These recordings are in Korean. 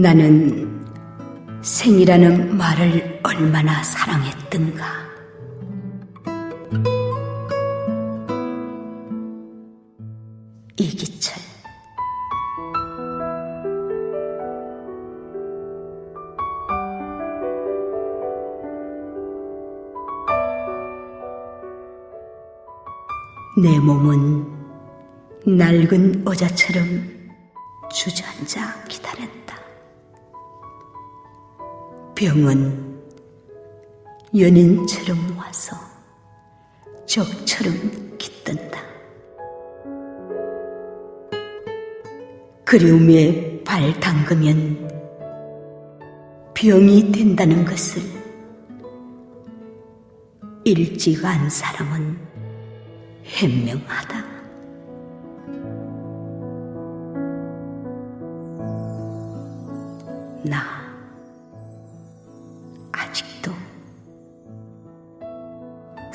나는 생이라는 말을 얼마나 사랑했던가. 이기철. 내 몸은 낡은 의자처럼 주저앉아 기다렸다. 병은 연인처럼 와서 적처럼 깃든다. 그리움에 발 담그면 병이 된다는 것을 일찍 안 사람은 현명하다. 나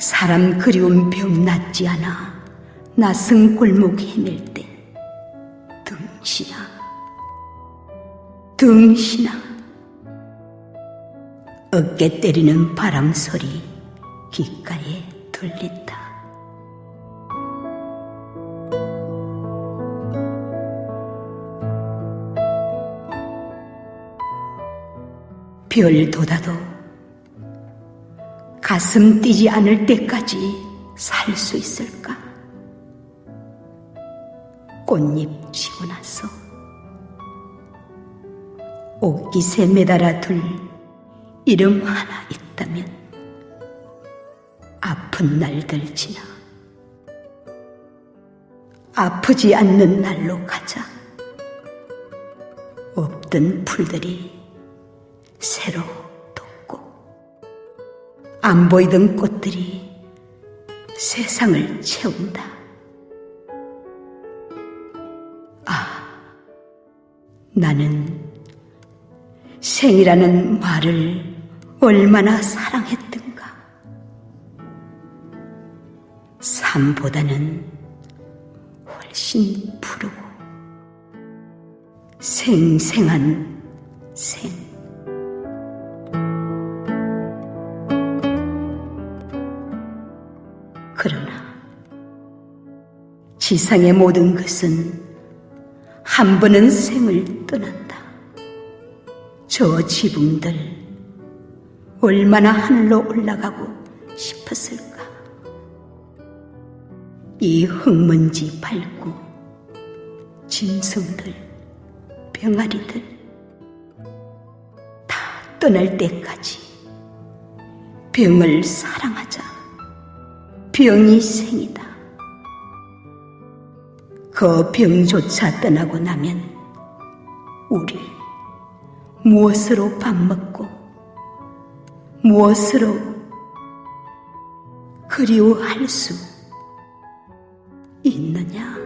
사람 그리운 병 낫지 않아. 낯선 골목 헤맬 때. 등신아. 등신아. 어깨 때리는 바람 소리 귓가에 들린다. 별 도다도 가슴 뛰지 않을 때까지 살 수 있을까? 꽃잎 지고 나서 옷깃에 매달아 둘 이름 하나 있다면 아픈 날들 지나 아프지 않는 날로 가자 없던 풀들이 새로 안 보이던 꽃들이 세상을 채운다. 아, 나는 생이라는 말을 얼마나 사랑했던가. 삶보다는 훨씬 푸르고 생생한 생. 그러나 지상의 모든 것은 한 번은 생을 떠난다. 저 지붕들 얼마나 하늘로 올라가고 싶었을까? 이 흙먼지 밟고 짐승들, 병아리들 다 떠날 때까지 병을 사랑하자. 병이 생이다. 그 병조차 떠나고 나면 우리 무엇으로 밥 먹고 무엇으로 그리워할 수 있느냐?